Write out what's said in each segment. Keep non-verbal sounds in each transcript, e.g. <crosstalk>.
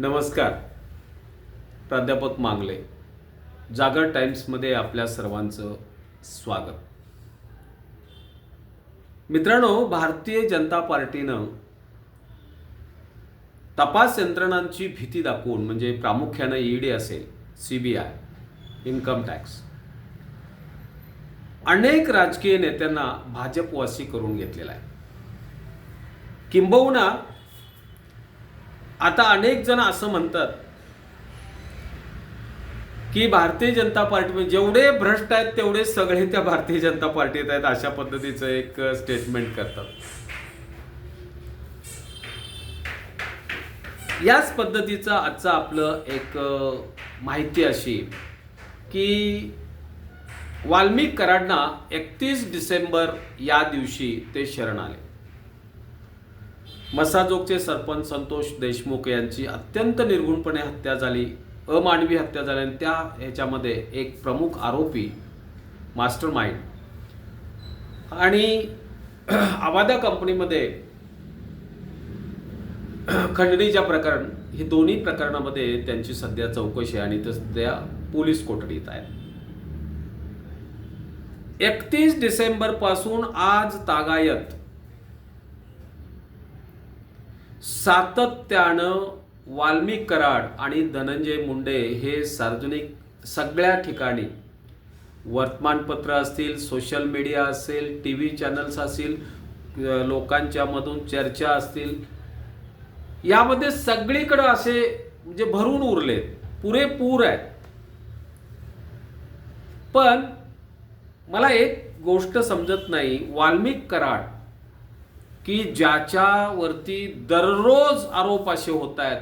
नमस्कार. प्राध्यापक मांगले जागर टाइम्समध्ये आपल्या सर्वांचं स्वागत. मित्रांनो भारतीय जनता पार्टीनं तपास यंत्रणांची भीती दाखवून म्हणजे प्रामुख्यानं ईडी असेल C B I income tax अनेक राजकीय नेत्यांना भाजपवासी करून घेतलेला आहे. किंबहुना आता अनेक जण असं म्हणतात की भारतीय जनता पार्टी म्हणजे जेवढे भ्रष्ट आहेत तेवढे सगळे त्या भारतीय जनता पार्टीत आहेत अशा पद्धतीचं एक स्टेटमेंट करतात. याच पद्धतीचं आजचं आपलं एक माहिती अशी की वाल्मिक कराडना एकतीस डिसेंबर या दिवशी ते शरण आले. मसाजोगचे सरपंच संतोष देशमुख यांची अत्यंत निर्गुणपणे हत्या झाली अमानवी हत्या झाली आणि त्या ह्याच्यामध्ये एक प्रमुख आरोपी मास्टर माइंड आणि <clears throat> आवादा कंपनीमध्ये <clears throat> खंडणीच्या प्रकरण ही दोन्ही प्रकरणामध्ये त्यांची सध्या चौकशी आणि ते सध्या पोलीस कोठडीत आहे एकतीस डिसेंबरपासून आज तागायत सातत्यानं वाल्मिक कराड आणि धनंजय मुंडे हे सार्वजनिक सगळ्या ठिकाणी वर्तमानपत्र असतील सोशल मीडिया असेल टी व्ही चॅनल्स असतील लोकांच्यामधून लोकांच्या मधून चर्चा असतील यामध्ये सगळीकडं असे म्हणजे भरून उरले पुरेपूर आहेत. पण मला एक गोष्ट समजत नाही वाल्मिक कराड की ज्याच्यावरती दररोज आरोप असे होत आहेत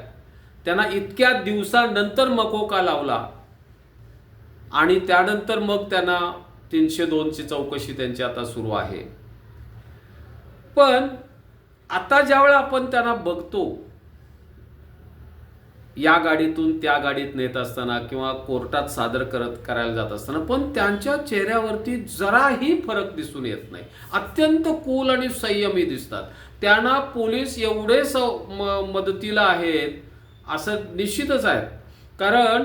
त्यांना इतक्या दिवसानंतर मकोका लावला? आणि त्यानंतर मग त्यांना तीनशे दोनची चौकशी त्यांची आता सुरू आहे. पण आता ज्यावेळा आपण त्यांना बघतो या गाडीतून त्या गाडीत नेत असताना किंवा कोर्टात सादर करत करायला जात असताना पण त्यांच्या चेहऱ्यावरती जराही फरक दिसून येत नाही. अत्यंत कूल आणि संयमी दिसतात. त्यांना पोलीस एवढे स म- मदतीला आहेत असं निश्चितच आहे. कारण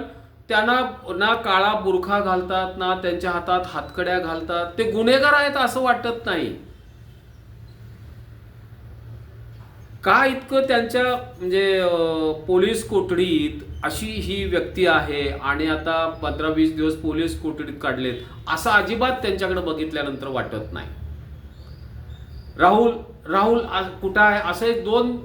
त्यांना ना काळा बुरखा घालतात ना त्यांच्या हातात हातकड्या घालतात. ते गुन्हेगार आहेत असं वाटत नाही. का इतकं त्यांच्या म्हणजे पोलीस कोठडीत अशी ही व्यक्ती आहे आणि आता पंधरा वीस दिवस पोलीस कोठडीत काढलेत असं अजिबात त्यांच्याकडे बघितल्यानंतर वाटत नाही. राहुल राहुल कुठं आहे? असे दोन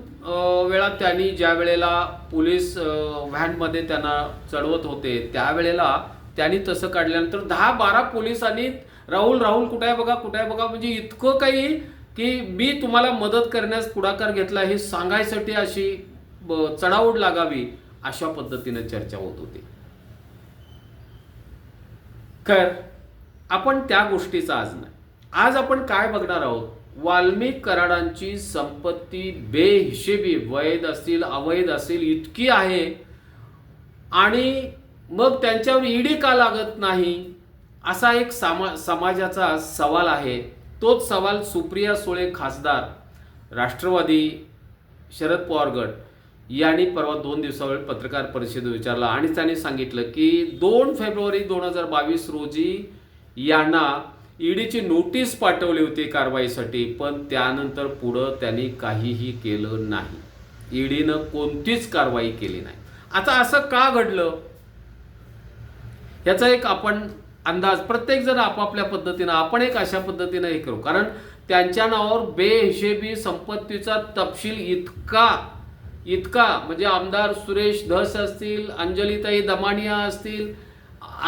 वेळा त्यांनी ज्या वेळेला पोलीस व्हॅनमध्ये त्यांना चढवत होते त्यावेळेला त्यांनी तसं काढल्यानंतर दहा बारा पोलिसांनी राहुल राहुल कुठे आहे बघा कुठं आहे बघा म्हणजे इतकं काही की मी तुम्हाला मदत करण्यास पुढाकार घेतला हे सांगायसाठी अशी चढाओढ लागावी अशा पद्धतीने चर्चा होत होती. खर आपण त्या गोष्टीचा आज नाही. आज आपण काय बघणार आहोत? वाल्मिक कराडांची संपत्ती बेहिशेबी वैध असतील अवैध असतील इतकी आहे. आणि मग त्यांच्यावर ईडी का लागत नाही? असा एक सामा समाजाचा सवाल आहे. तोच सवाल सुप्रिया सुळे खासदार राष्ट्रवादी शरद पवार गट यांनी परवा दोन दिवसावेळी पत्रकार परिषदेत विचारला आणि त्यांनी सांगितलं की दोन फेब्रुवारी दोन हजार बावीस रोजी यांना ईडीची नोटीस पाठवली होती कारवाईसाठी पण त्यानंतर पुढं त्यांनी काहीही केलं नाही. ईडीनं कोणतीच कारवाई केली नाही. आता असं का घडलं? याचा एक आपण अंदाज प्रत्येक जण आपापल्या पद्धतीनं आपण एक अशा पद्धतीनं हे करू. कारण त्यांच्या नावावर बेहिशेबी संपत्तीचा तपशील इतका इतका म्हणजे आमदार सुरेश धस असतील अंजलीताई दमानिया असतील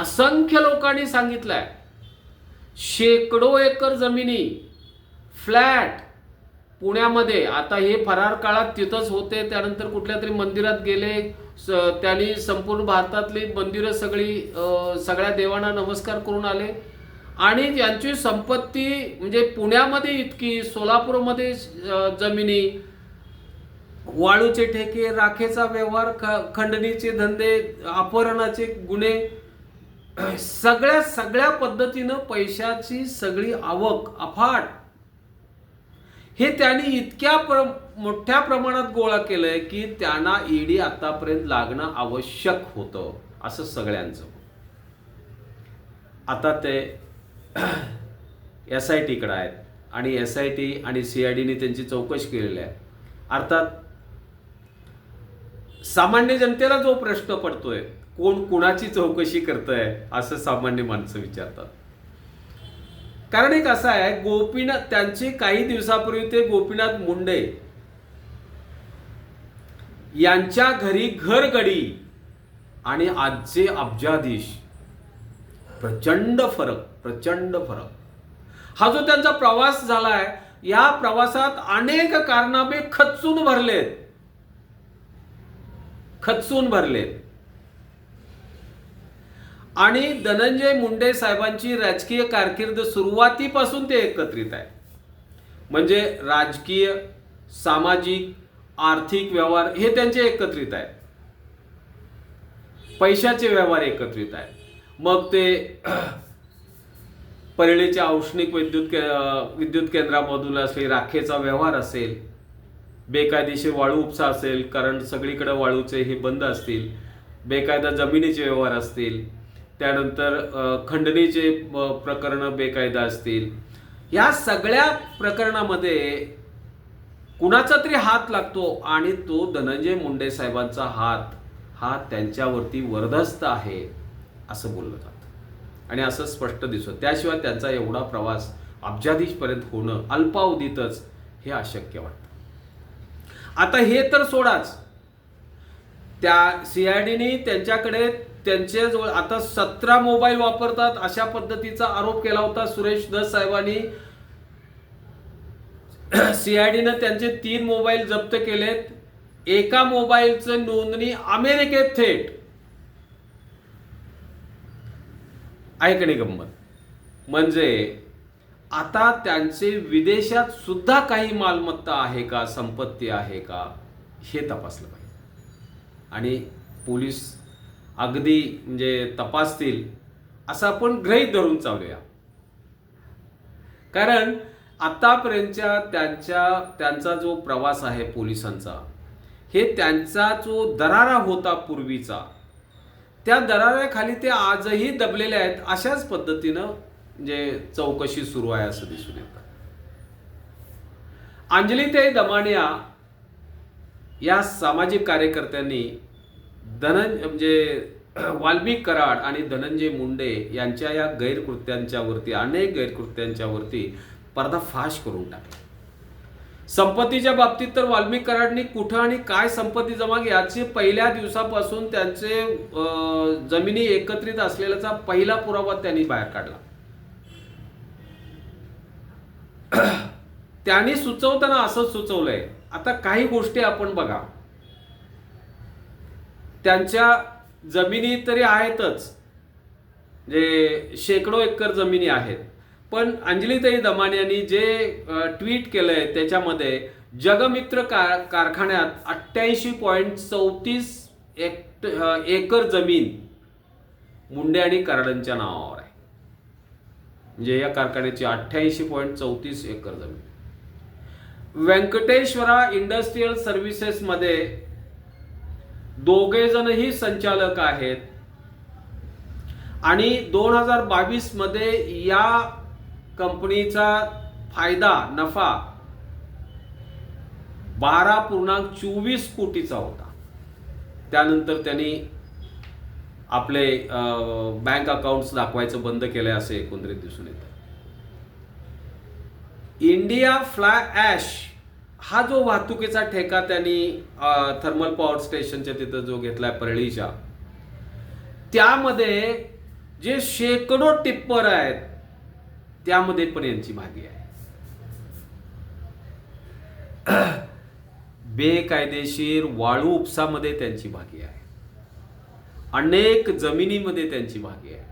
असंख्य लोकांनी सांगितलंय. शेकडो एकर जमिनी फ्लॅट पुण्यामध्ये. आता हे फरार काळात तिथंच होते त्यानंतर कुठल्या तरी मंदिरात गेले स- त्यांनी संपूर्ण भारतातली मंदिरं सगळी सगळ्या देवांना नमस्कार करून आले. आणि यांची संपत्ती म्हणजे पुण्यामध्ये इतकी सोलापूरमध्ये जमिनी वाळूचे ठेके राखेचा व्यवहार ख- खंडणीचे धंदे अपहरणाचे गुन्हे सगळ्या सगळ्या पद्धतीनं पैशाची सगळी आवक अफाट. हे त्यांनी इतक्या प्र मोठ्या प्रमाणात गोळा केलंय की त्यांना ईडी आतापर्यंत लागणं आवश्यक होतं असं सगळ्यांचं. आता ते एस आय टीकडं आहेत आणि एस आय टी आणि सी आय डीने त्यांची चौकशी केलेली आहे. अर्थात सामान्य जनतेला जो प्रश्न पडतोय कोण कुणाची चौकशी करतंय असं सामान्य माणसं विचारतात. कारण एक असं आहे गोपीनाथ त्यांचे काही दिवसापूर्वी ते गोपीनाथ मुंडे यांच्या घरी घरगडी आणि आजचे अब्जाधीश. प्रचंड फरक प्रचंड फरक. हा जो त्यांचा प्रवास झालाय या प्रवासात अनेक कारनामे खचून भरलेत. खचून भरलेत. आणि धनंजय मुंडे साहेबांची राजकीय कारकीर्द सुरुवातीपासून ते एकत्रित आहे. म्हणजे राजकीय सामाजिक आर्थिक व्यवहार हे त्यांचे एकत्रित आहे पैशाचे व्यवहार एकत्रित आहे मग ते <clears throat> परळीच्या औष्णिक विद्युत के विद्युत केंद्रामधून असेल राखेचा व्यवहार असेल बेकायदेशीर वाळू उपसा असेल कारण सगळीकडे वाळूचे हे बंद असतील बेकायदा जमिनीचे व्यवहार असतील त्यानंतर खंडणीचे प्रकरणं बेकायदा असतील. या सगळ्या प्रकरणामध्ये कुणाचा तरी हात लागतो आणि तो धनंजय मुंडे साहेबांचा हात हा त्यांच्यावरती वरदस्त आहे असं बोललं जातं. आणि असं स्पष्ट दिसतं. त्याशिवाय त्यांचा एवढा प्रवास अब्जाधीशपर्यंत होणं अल्पावधीतच हे अशक्य वाटतं. आता हे तर सोडाच. त्या सी आय डीने त्यांच्याकडे त्यांच्याजवळ आता सतरा मोबाईल वापरतात अशा पद्धतीचा आरोप केला होता सुरेश दस साहेबांनी. सीआयडीनं त्यांचे तीन मोबाईल जप्त केलेत. एका मोबाईलचं नोंदणी अमेरिकेत थेट. ऐकणे गंमत. म्हणजे आता त्यांचे विदेशात सुद्धा काही मालमत्ता आहे का? संपत्ती आहे का? हे तपासलं पाहिजे. आणि पोलीस अगदी म्हणजे तपासतील असं आपण गृहीत धरून चालूया. कारण आतापर्यंतच्या त्यांच्या त्यांचा जो प्रवास आहे पोलिसांचा हे त्यांचा जो दरारा होता पूर्वीचा त्या दराऱ्याखाली ते आजही दबलेले आहेत अशाच पद्धतीनं म्हणजे चौकशी सुरू आहे असं दिसून येतं. अंजलीताई दमानिया या सामाजिक कार्यकर्त्यांनी धनंज म्हणजे <clears throat> वाल्मिक कराड आणि धनंजय मुंडे यांच्या या गैरकृत्यांच्यावरती अनेक गैरकृत्यांच्यावरती पर्दाफाश करून टाकला. संपत्तीच्या बाबतीत तर वाल्मिक कराडनी कुठं आणि काय संपत्ती जमा याचे पहिल्या दिवसापासून त्यांचे जमिनी एकत्रित असलेल्याचा पहिला पुरावा त्यांनी बाहेर काढला. <clears throat> त्यांनी सुचवताना असं सुचवलंय. आता काही गोष्टी आपण बघा. त्यांच्या जमिनी तरी आहेतच. जे शेकडो एकर जमिनी आहेत. पण अंजलीताई दमाने यांनी जे ट्विट केलंय त्याच्यामध्ये जगमित्र कार कारखान्यात अठ्ठ्याऐंशी पॉईंट चौतीस एक एकर जमीन मुंडे आणि कराडांच्या नावावर आहे. म्हणजे या कारखान्याची अठ्ठ्याऐंशी पॉईंट चौतीस एकर जमीन. व्यंकटेश्वरा इंडस्ट्रीयल सर्व्हिसेसमध्ये दोघे जणही संचालक आहेत. आणि दोन हजार बावीसमध्ये या कंपनीचा फायदा नफा बारा पूर्णांक चोवीस कोटीचा होता. त्यानंतर त्यांनी आपले बँक अकाउंट्स दाखवायचं बंद केलंय असे एकंदरीत दिसून येतं. इंडिया फ्लाय ॲश हा जो वाहतुकीचा ठेका त्यांनी थर्मल पॉवर स्टेशनच्या तिथं जो घेतलाय परळीच्या त्यामध्ये जे शेकडो टिप्पर आहेत त्यामध्ये पण यांची भागी आहे. <clears throat> बेकायदेशीर वाळू उपसामध्ये त्यांची भागी आहे. अनेक जमिनीमध्ये त्यांची भागी आहे.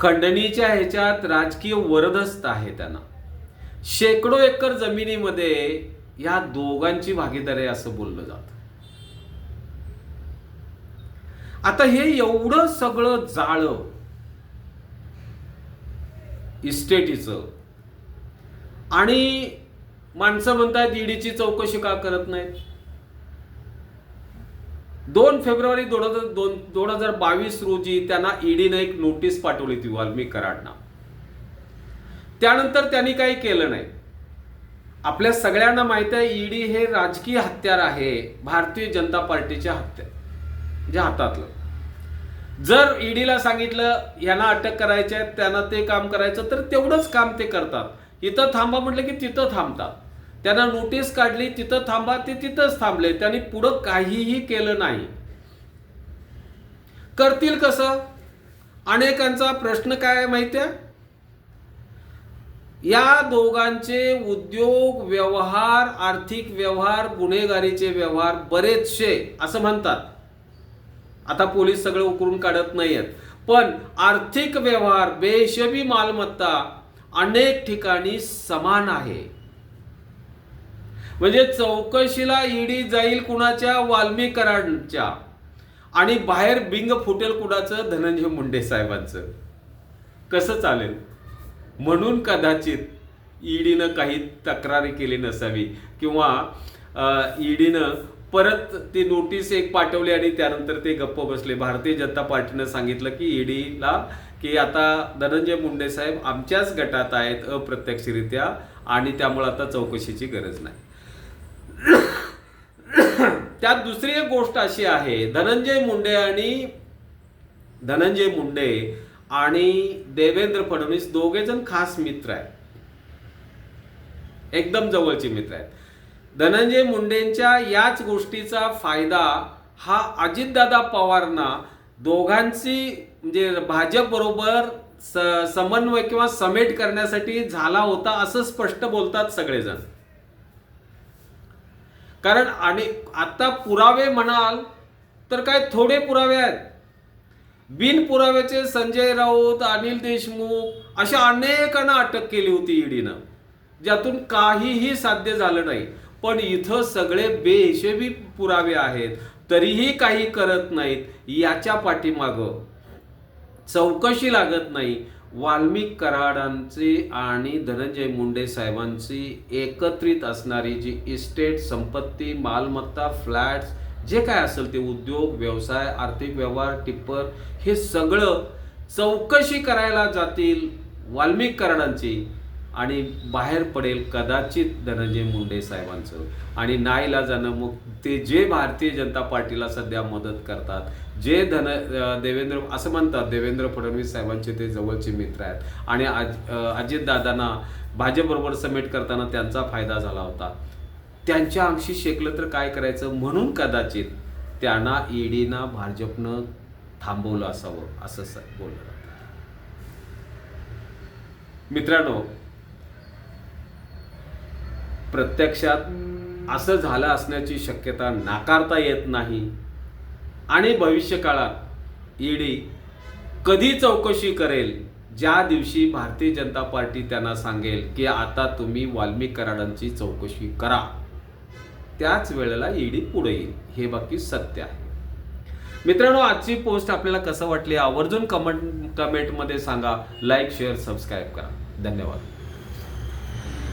खंडणीच्या ह्याच्यात राजकीय वरदस्त आहे त्यांना. शेकडो एकर जमिनीमध्ये या दोघांची भागीदारी आहे असं बोललं जातं. आता हे एवढं सगळं जाळ इस्टेटीचं. आणि माणसं म्हणतात ईडीची चौकशी का करत नाहीत? दोन फेब्रुवारी दोन हजार दोन दोन हजार बावीस रोजी त्यांना ईडीनं एक नोटीस पाठवली होती वाल्मी कराडना. त्यानंतर त्यांनी काही केलं नाही. आपल्या सगळ्यांना माहीत आहे ईडी हे राजकीय हत्यार आहे भारतीय जनता पार्टीच्या हत्या म्हणजे हातातलं. जर ईडीला सांगितलं यांना अटक करायची आहे त्यांना ते काम करायचं तर तेवढंच काम ते करतात. इथं थांबा म्हटलं की तिथं थांबतात त्यांना नोटीस काढली तिथं थांबा ते तिथंच थांबले. त्यांनी पुढं काहीही केलं नाही. करतील कसं? अनेकांचा प्रश्न काय माहिती आहे? या दोघांचे उद्योग व्यवहार आर्थिक व्यवहार गुन्हेगारीचे व्यवहार बरेचसे असं म्हणतात. आता पोलीस सगळं उकरून काढत नाही आहेत पण आर्थिक व्यवहार बेशबी मालमत्ता अनेक ठिकाणी समान आहे. म्हणजे चौकशीला ईडी जाईल कुणाच्या? वाल्मीकरांच्या. आणि बाहेर बिंग फुटेल कुणाचं? धनंजय मुंडे साहेबांचं. कसं चालेल? म्हणून कदाचित ईडीनं काही तक्रारी केली नसावी. किंवा ईडीनं परत ती नोटीस एक पाठवली आणि त्यानंतर ते गप्प बसले. भारतीय जनता पार्टीनं सांगितलं की ईडीला की आता धनंजय मुंडे साहेब आमच्याच गटात आहेत अप्रत्यक्षरित्या आणि त्यामुळे आता चौकशीची गरज नाही. त्यात दुसरी एक गोष्ट अशी आहे धनंजय मुंडे आणि धनंजय मुंडे आणि देवेंद्र फडणवीस दोघे जण खास मित्र आहेत. एकदम जवळचे मित्र आहेत. धनंजय मुंडेंच्या याच गोष्टीचा फायदा हा अजितदादा पवारना दोघांची म्हणजे भाजप बरोबर स समन्वय किंवा समेट करण्यासाठी झाला होता असं स्पष्ट बोलतात सगळेजण. कारण आणि आता पुरावे म्हणाल तर काय थोडे पुरावे आहेत. बिन पुराव्याचे संजय राऊत अनिल देशमुख अशा अनेकांना अटक केली होती ईडीनं ज्यातून काहीही साध्य झालं नाही. पण इथं सगळे बेहिशेबी पुरावे आहेत. तरीही काही करत नाहीत. याच्या पाठीमागं चौकशी लागत नाही. वाल्मिक कराडांची आणि धनंजय मुंडे साहेबांची एकत्रित असणारी जी इस्टेट संपत्ती मालमत्ता फ्लॅट्स जे काय असेल ते उद्योग व्यवसाय आर्थिक व्यवहार टिप्पर हे सगळं चौकशी करायला जातील वाल्मिक कराडांची. आणि बाहेर पडेल कदाचित धनंजय मुंडे साहेबांचं. आणि नाईलाजानं मग ते जे भारतीय जनता पार्टीला सध्या मदत करतात जे धन देवेंद्र असं म्हणतात देवेंद्र फडणवीस साहेबांचे ते जवळचे मित्र आहेत. आणि आज अजितदादांना भाजपबरोबर समेट करताना त्यांचा फायदा झाला होता. त्यांच्या अंशी शेकलं तर काय करायचं? म्हणून कदाचित त्यांना ईडीना भाजपनं थांबवलं असावं असं बोललं मित्रांनो प्रत्यक्षात असं झालं असण्याची शक्यता नाकारता येत नाही. आणि भविष्यकाळात ईडी कधी चौकशी करेल? ज्या दिवशी भारतीय जनता पार्टी त्यांना सांगेल की आता तुम्ही वाल्मिक कराडांची चौकशी करा. त्याच वेळेला ईडी पुढे येईल. हे बाकी सत्य आहे. मित्रांनो आजची पोस्ट आपल्याला कसं वाटली? आवर्जून कमेंट कमेंटमध्ये सांगा. लाईक शेअर सबस्क्राईब करा. धन्यवाद.